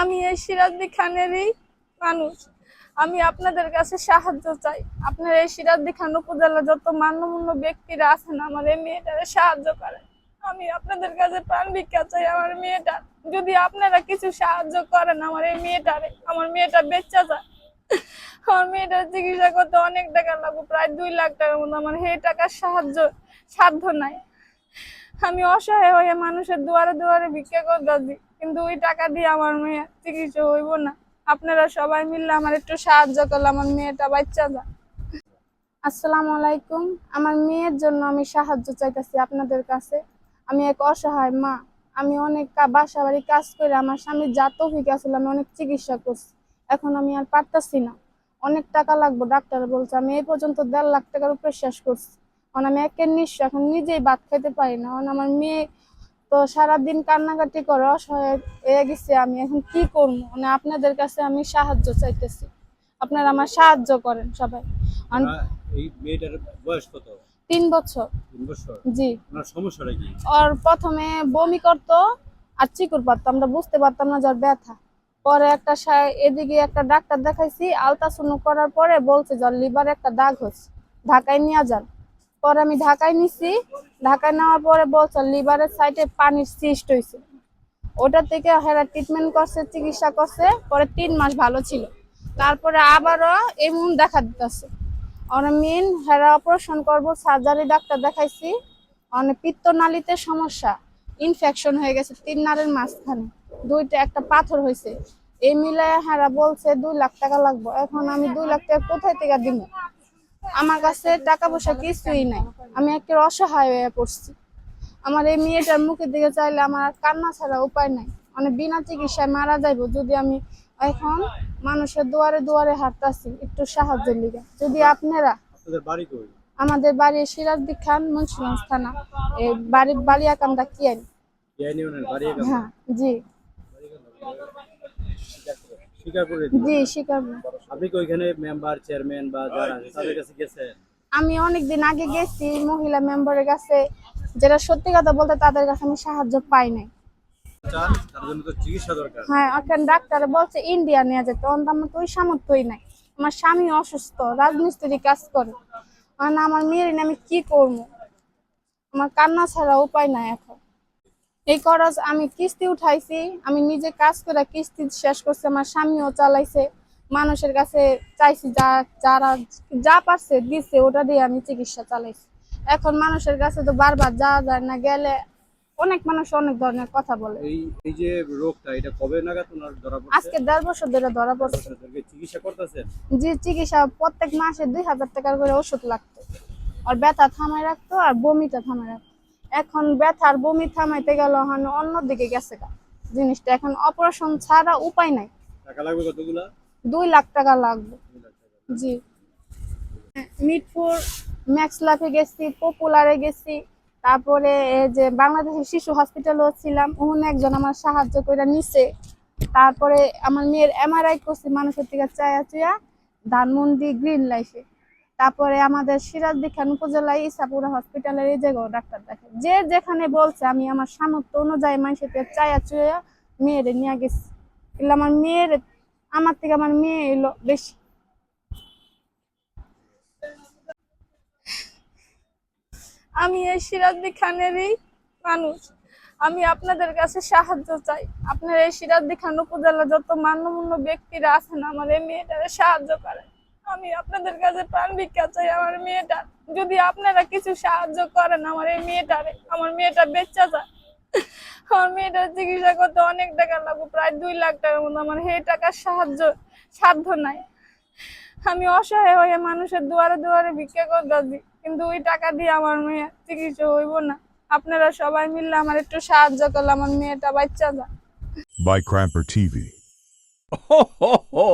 আমি এই সিরাজদি খানেরই মানুষ। আমি আপনাদের কাছে সাহায্য চাই। আপনার এই সিরাজদি খান উপজেলা যত মান্যমূন্য ব্যক্তিরা আছেন, আমার এই মেয়েটারে সাহায্য করেন। আমি আপনাদের কাছে প্রাণ ভিক্ষা চাই আমার মেয়েটার যদি আপনারা কিছু সাহায্য করেন আমার এই মেয়েটারে, আমার মেয়েটা বেচ্চা যায়। আমার মেয়েটার চিকিৎসা করতে অনেক টাকা লাগবে, প্রায় দুই লাখ টাকার মতো। আমার সেই টাকার সাহায্য, সাধ্য নাই। আমি অসহায় হয়ে মানুষের দুয়ারে দুয়ারে ভিক্ষা করতেছি। কিন্তু ওই টাকা দিয়ে আমার মেয়ে চিকিৎসা হইব না। আপনারা সবাই মিললে আমার একটু সাহায্য করলে আমার মেয়েটা বাচ্চা যায় আসসালামু আলাইকুম। আমার মেয়ের জন্য আমি সাহায্য চাইতেছি আপনাদের কাছে। আমি এক অসহায় মা। আমি অনেক বাসা বাড়ি কাজ করে আমার স্বামীর যা তফিক আসলে আমি অনেক চিকিৎসা করছি। এখন আমি আর পারতাছি না। অনেক টাকা লাগবে, ডাক্তার বলছে। আমি এই পর্যন্ত দেড় লাখ টাকার উপরে শেষ করছি। কারণ আমি একের নিঃস্ব, এখন নিজেই ভাত খেতে পারি না। কারণ আমার মেয়ে তো সারাদিন কান্নাকাটি করে অসহায় হয়ে গেছে আমি। এখন কি করব? মানে আপনাদের কাছে আমি সাহায্য চাইতেছি। আপনারা আমার সাহায্য করেন সবাই। এই মেয়েটার বয়স কত? তিন বছর। জি। সমস্যাটা কি? ওর প্রথমে বমি করতো আর চিকুর পারতো। আমরা বুঝতে পারতাম না জ্বর ব্যথা। পরে একটা এদিকে একটা ডাক্তার দেখাইছি আলট্রাসাউন্ড করার পরে বলছে জ্বর লিভারে একটা দাগ হচ্ছে। ঢাকায় নিয়ে যান। পরে আমি ঢাকায় নিছি। ঢাকায় নেওয়ার পরে বলছে, লিভারের সাইডে পানির সিস্ট হয়েছে ওটা থেকে হেরা ট্রিটমেন্ট করছে, চিকিৎসা করছে, পরে তিন মাস ভালো ছিল। তারপরে আবারও এমন দেখা দিতেছে। মেন হেরা অপারেশন করব সার্জারি ডাক্তার দেখাইছি। অনেক পিত্তনালীতে সমস্যা ইনফেকশন হয়ে গেছে তিন নারের মাঝখানে। দুইটা একটা পাথর হয়েছে এই মিলে হারা বলছে, দুই লাখ টাকা লাগবো। এখন আমি দুই লাখ টাকা কোথায় থেকে দিব? আমার কাছে টাকা পয়সা কিছুই নাই। আমি একটা অসহায় হয়ে পড়ছি। আমার এই মেয়েটার মুখের দিকে চাইলে আমার আর কান্না ছাড়া উপায় নাই। মানে বিনা চিকিৎসায় মারা যাইব যদি আমি এখন মানুষের দুয়ারে দুয়ারে হাঁটতাছি একটু সাহায্যের লিগে। যদি আপনারা আমাদের বাড়ি সিরাজদি খান মুন্সিগঞ্জ থানা। এই বালিয়াকান্দা ইউনিয়নের বাড়ি এখানে হ্যাঁ জি। স্বীকার করে জি স্বীকার। আপনি কি ওইখানে মেম্বার চেয়ারম্যান বা যারা আছে তাদের কাছে গেছেন? আমি অনেকদিন আগে গেছি মহিলা মেম্বারের কাছে। যারা সত্যি কথা বলতে তাদের কাছে আমি সাহায্য পাই নাই। হ্যাঁ এখন ডাক্তার বলছে ইন্ডিয়া নিয়ে যেতে তখন আমার তো ওই সামর্থ্যই নাই। আমার স্বামী অসুস্থ রাজমিস্ত্রি কাজ করে। মানে আমার মেয়ের আমি কি করব? আমার কান্না ছাড়া উপায় নাই এখন। এই খরচ আমি কিস্তি উঠাইছি আমি নিজে কাজ করে কিস্তি শেষ করছি আমার স্বামীও চালাইছে মানুষের কাছে চাইছি যা যারা যা পারছে দিচ্ছে ওটা দিয়ে আমি চিকিৎসা চালাইছি। এখন মানুষের কাছে তো বারবার যাওয়া যায় না গেলে অনেক মানুষ অনেক ধরনের কথা বলে। এই এই যে রোগটা এটা কবে নাগাদ ওনার ধরা পড়ছে? আজকে দেড় বছর ধরে ধরা পড়ছে। চিকিৎসা করতেছেন? যে চিকিৎসা প্রত্যেক মাসে দুই হাজার টাকার করে ওষুধ লাগতো। আর ব্যথা থামায় রাখতো আর বমিটা থামায় রাখতো। এখন ব্যথার বমি থামাইতে গেল মানে অন্যদিকে গেছে গা। জিনিসটা এখন অপারেশন ছাড়া উপায় নাই। টাকা লাগবে কতগুলা? দুই লাখ টাকা লাগবে। জি। মিটপুর ম্যাক্স লাফে গেছি পপুলারে গেছি। তারপরে এই যে বাংলাদেশের শিশু হসপিটালও ছিলাম। ওখানে একজন আমার সাহায্য করে নিছে। তারপরে আমার মেয়ের এমআরআই করছি মানুষের থেকে চায়া চুয়া। ধানমন্ডি গ্রিন লাইফে তারপরে আমাদের সিরাজদি খান উপজেলায় ইসাপুরা হসপিটালের এই জায়গাও ডাক্তার দেখে যে যেখানে বলছে, আমি আমার সামর্থ্য অনুযায়ী মানুষের চায়া চুয়া মেয়েরে নিয়ে গেছি। এগুলো আমার মেয়ের, আমার থেকে আমার মেয়ে এলো বেশি। আমি এই সিরাজদি খানেরই মানুষ। আমি আপনাদের কাছে সাহায্য চাই। আপনার এই সিরাজদি খান উপজেলা যত মান্যমূন্য ব্যক্তিরা আছেন, আমার এই মেয়েটারে সাহায্য করেন। আমি আপনাদের কাছে প্রাণ ভিক্ষা চাই আমার মেয়েটার যদি আপনারা কিছু সাহায্য করেন আমার এই মেয়েটারে আমার মেয়েটা বেচা যায়। আমার মেয়েটার চিকিৎসা করতে অনেক টাকা লাগবে প্রায় দুই লাখ টাকার মতো। আমার সেই টাকার সাহায্য সাধ্য নাই। আমি অসহায় হয়ে মানুষের দুয়ারে দুয়ারে ভিক্ষা করতেছি কিন্তু ওই টাকা দিয়ে আমার মেয়ে চিকিৎসা হইব না। আপনারা সবাই মিললে আমার একটু সাহায্য করলে আমার মেয়েটা বাচ্চা যায়। By Cramper TV. Ho, ho, ho!